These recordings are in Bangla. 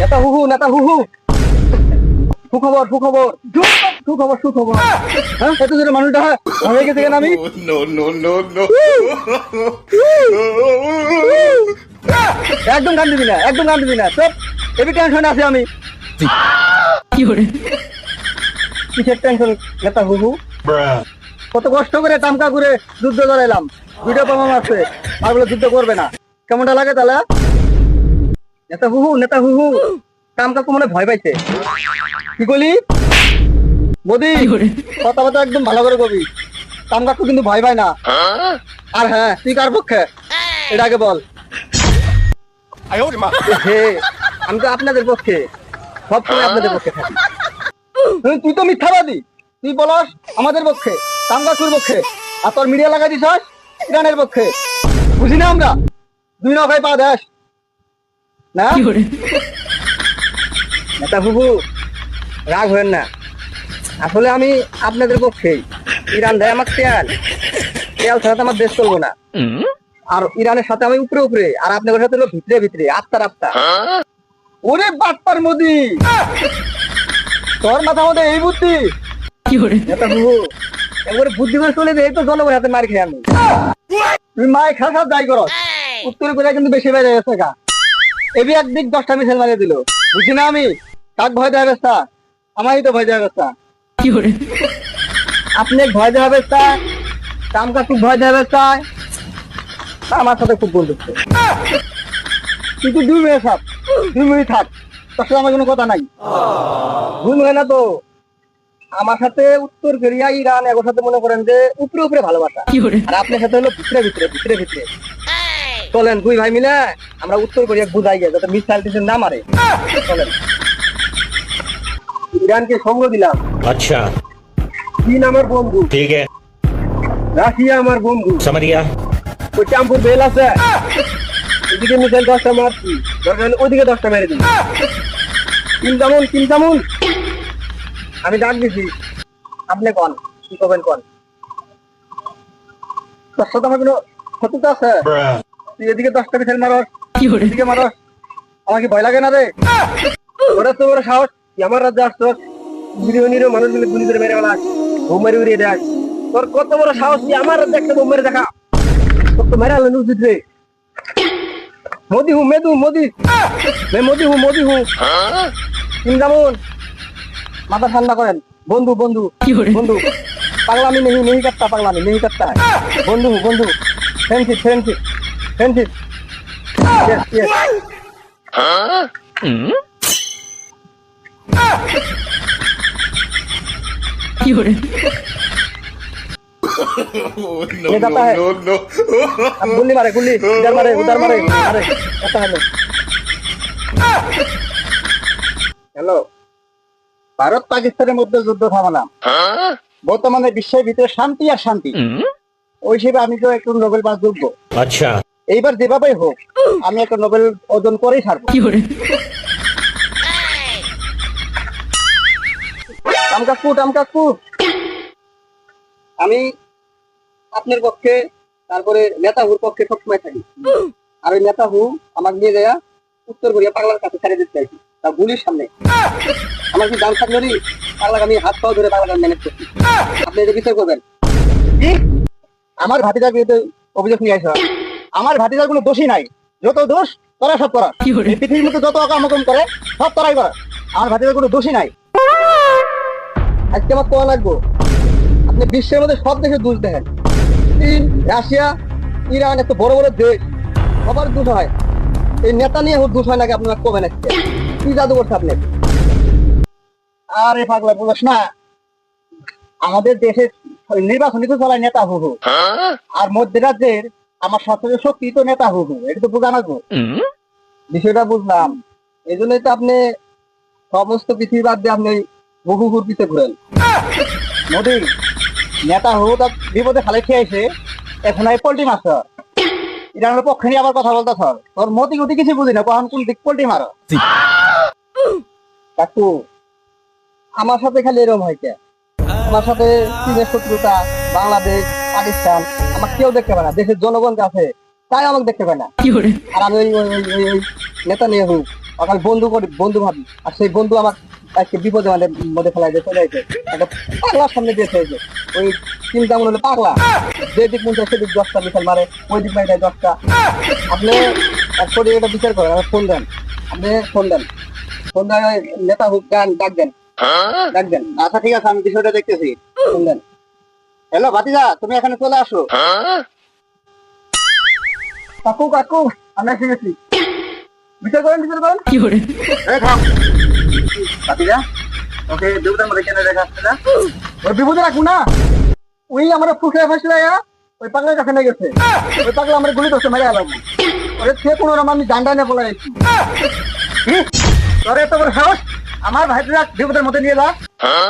নেতা হু হু নেতা হু হু সুখবর সুখবর। সুখবর সুখবর। হ্যাঁ এত জোরে মানুষটা হয়ে? গেছে কেন আমি? No, no, no, no. একদম গান দিবি না একদম গান দিবি না। সব এবি টেনশনে আছি আমি। কিসের টেনশন নেতা কত কষ্ট করে তামকা করে যুদ্ধ লড়াইলাম। ভিডিও প্রমাণ আছে। আর বলে যুদ্ধ করবে না। কেমনটা লাগে তাহলে? নেতা হু হু নেতা হু হু কামকা মনে ভয় পাইছে। কি বলি মোদি কথাবার্তা একদম ভালো করে কবি। কামকাকু কিন্তু ভয় পায় না। আর হ্যাঁ তুই কার পক্ষে? এটা আগে বল। আমি তো আপনাদের পক্ষে। সব সময় আপনাদের পক্ষে থাকি। তুই তো মিথ্যাবাদী। তুই বলস আমাদের পক্ষে কামকাকুর পক্ষে। আর তোর মিডিয়া লাগাই দিস ইরানের পক্ষে। বুঝি না আমরা? দুই নখাই পা দেশ না? নেতা বুবু রাগ হবেন না। আসলে আমি আপনাদের পক্ষেই ইরান দেয় আমার তেল। তেল ছাড়া তো আমার দেশ চলবো না। আর ইরানের সাথে আমি উপরে উপরে আর আপনাদের সাথে হলো ভিতরে ভিতরে আত্মার আত্মা ওরে বাটপার মোদি! তোর মাথা মধ্যে এই বুদ্ধি। নেতা বুবু একবারে বুদ্ধি করে চলে এই তো জনগণের হাতে মার খেয়ে আমি। তুমি মায় খা খা যাই করো উত্তর কোরিয়া কিন্তু বেশি বেড়ে গেছে গা। এবি একদিক দশটা মিছিল মারিয়ে দিল। বুঝি না আমি? কাক ভয় দেওয়া ব্যবস্থা আমারই তো ভয় দেওয়া ব্যবস্থা আপনি ভয় দেওয়া ব্যবস্থা কাম কাজ খুব ভয় দেওয়া ব্যবস্থা আমার সাথে খুব বন্ধুত্ব। কিন্তু দুই মিনিট থাক দুই মিনিট থাক। তোর সাথে আমার কোনো কথা নাই। ভুল হয় না তো? আমার সাথে উত্তর কোরিয়া ইরান এগোর সাথে মনে করেন যে উপরে উপরে ভালোবাসা। আর আপনার সাথে হলো ভিতরে ভিতরে ভিতরে ভিতরে। চলেন দুই ভাই মিলে আমরা উত্তর কোরিয়া বুঝাই গিয়ে যাতে মিসাইল টিসাইল না মারে। চলেন। ইরানকে সঙ্গ দিলাম। আচ্ছা। চীন আমার বন্ধু। ঠিক আছে রাশিয়া আমার বন্ধু। সামারিয়া। ওই চাম্পুর বেল আছে। এদিকে মিসাইল দশটা মারছি। দরকার হলে ওদিকে দশটা মেরে দিন তিন তামুন তিন তামুন। আমি ডাক দিছি। আপনি কন? কি করবেন কন? তার সাথে আমার কোনো ক্ষতি আছে? তুই এদিকে দশটা ফেল মারো। এদিকে মারো। আমাকে ভয় লাগে না রে। ওরা তো ওরা সাহস। আমার রাজ্যে আসতো মানুষ মিলে গুলি করে মেরে ফেলা উড়িয়ে দেখ তোর কত বড় সাহস। তুই আমার রাজ্যে একটা বোম মেরে দেখা। তোর তো মেরে আলো রে মোদি হু মেদু মোদি। মে মোদি হু মোদি হু। ইন্দামন মাথা ঠান্ডা করেন। বন্ধু বন্ধু। বন্ধু। পাগলামি নেহি নেহি কাটতা পাগলামি নেহি করতা বন্ধু বন্ধু। Friendship friendship. Friendship friendship friendship yes yes Oh, no, ये जाता है। no, no, no. अब गुल्ली मारे गुल्ली इधर मारे उधर मारे मारे ऐसा है হ্যালো ভারত পাকিস্তানের মধ্যে যুদ্ধ থামালাম বর্তমানে বিশ্বের ভিতরে শান্তি আর শান্তি ওই হিসেবে আমি তো একটু নোবেল পাস যোগ্য अच्छा এইবার যেভাবেই হোক আমি একটা নোবেল অর্জন করেই ছাড়বো। টামকাকু টামকাকু আমি আপনার পক্ষে তারপরে নেতাহুর পক্ষে সবসময় থাকি। আর ওই নেতাহু আমাকে নিয়ে যায় উত্তর কোরিয়া পাগলার কাছে ছেড়ে দিতে চাইছি। তা গুলির সামনে। আমার কি দাম থাকলেই পাগলাকে আমি হাত পাও ধরে পাগলাকে ম্যানেজ করছি আপনি এটা বিচার করবেন। আমার ভাতিজার বিরুদ্ধে অভিযোগ নিয়ে আসা। আমার ভাতিজার কোনো দোষী নাই। যত দোষ তোরা সব করা? পৃথিবীর মধ্যে যত অকামকম করে সব তোরাই করা আমার ভাতিজার কোনো দোষী নাই। আজকে আমার কোয়া লাগবো। আপনি বিশ্বের মধ্যে সব দেশে দোষ দেখেন। চীন রাশিয়া ইরান এত বড় বড় দেশ। সবার দোষ হয়। এই নেতা নিয়ে দোষ হয় নাকি আপনার কবেন আজকে? কি জাদু করছে আপনি? আরে পাগলা বলছ না। আমাদের দেশের নির্বাচনী তো চলায় নেতা হু হু আর মধ্য রাজ্যের আমার সবচেয়ে শক্তি তো নেতা হু হু এটা তো বোঝা লাগবো বিষয়টা বুঝলাম। এই জন্যই তো আপনি সমস্ত পৃথিবী বাদ দিয়ে আপনি বহু হুর পিছে ঘুরেন। মোদি নেতা হু তো বিপদে খালে খেয়েছে এখন এই পোল্ট্রি মাছ ইরানের পক্ষে নিয়ে আবার কথা বলতে স্যার তোর মতি গতি কিছু বুঝি না কখন কোন দিক পোল্ট্রি মারো। কাকু আমার সাথে খালি এরকম হয় কে আমার সাথে চীনের শত্রুতা বাংলাদেশ পাকিস্তান আমার কেউ দেখতে পায় না দেশের জনগণ আছে তাই আমাকে দেখতে পায় না। আর আমি ওই ওই ওই নেতা নিয়ে হোক ওখানে বন্ধু করি বন্ধু ভাবি আর সেই বন্ধু আমার আজকে বিপদে মানে মধ্যে ফেলাই দিয়ে চলে একটা পাগলার সামনে দিয়ে চলেছে ওই চিন্তা মনে হলো পাগলা। যে দিক মন চায় সেদিক দশটা মিশাল মারে ওই দিক মারে দশটা। আপনি এক কোটি এটা বিচার করেন আমার ফোন দেন। আপনি ফোন দেন। ফোন দেন নেতা হোক গান ডাক দেন। ডাক দেন। আচ্ছা ঠিক আছে আমি বিষয়টা দেখতেছি। ফোন দেন। হ্যালো ভাতিজা তুমি এখানে চলে আসো। কাকু কাকু আমরা এসে গেছি বিচার করেন। বিচার করেন এই থাম। ভাতিজা ওকে দেবতার মধ্যে কেন দেখা আসছে না? ওই বিপদে রাখব না। ওই আমার ফুসে ফাসলে ওই পাগলার কাছে নিয়ে গেছে। ওই পাগলা আমার গুলি করছে মেরে আলাম ওরে সে কোনো রকম আমি ডান্ডা নিয়ে পলাই আছি তোর এত বড় সাহস? আমার ভাতিজা বিপদের মধ্যে নিয়ে যা।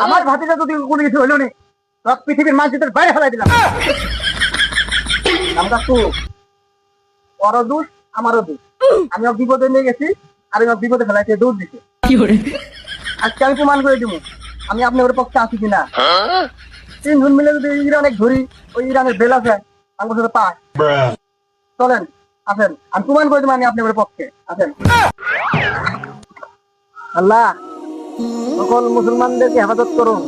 আমার ভাতিজা যদি কোনো কিছু হইল নি। সব পৃথিবীর মানচিত্রের বাইরে ফেলাই দিলাম। আমরা তো। ওরও দোষ আমারও দোষ। আমি বিপদে নিয়ে গেছি আর ওর বিপদে ফেলাইতে দৌড় দিছে। আজকে আমি প্রমাণ করে দিব আমি আপনার ওর পক্ষে আছি কিনা। তিনজন মিলে যদি ইরানে ধরি ওই ইরানের বেল আছে আমার সাথে পায় চলেন আসেন। আমি প্রমাণ করে দিব আমি আপনার ওর পক্ষে। আসেন। আল্লাহ সকল মুসলমানদেরকে হেফাজত করুন।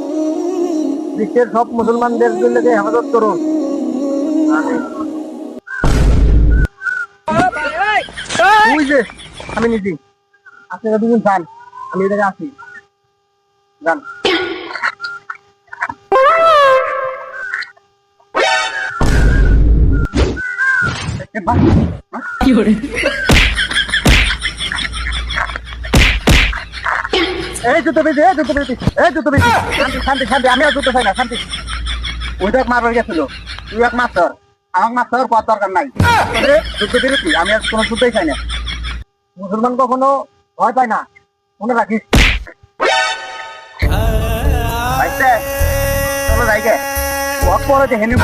বিশ্বের সব মুসলমানদের জন্যকে হেফাজত করুন। আমি নিজে আপনারা দুজন যান, আমি এটাকে আসি। যান। এ এই জুতো বেশি এই জুতো বেশি এই জুতো বেশি শান্তি শান্তি শান্তি আমি আর জুতো চাই না, শান্তি। ওইটা এক মারবার গেছিল, তুই এক মাস্টার আমার মাস্টার কত দরকার নাই। যুদ্ধ বিরতি আমি আর কোনো যুদ্ধই চাই না। মুসলমান কখনো ভয় পায় না। মনে রাখিস। চলো যাইগে ওয়াক পরে যে হেনে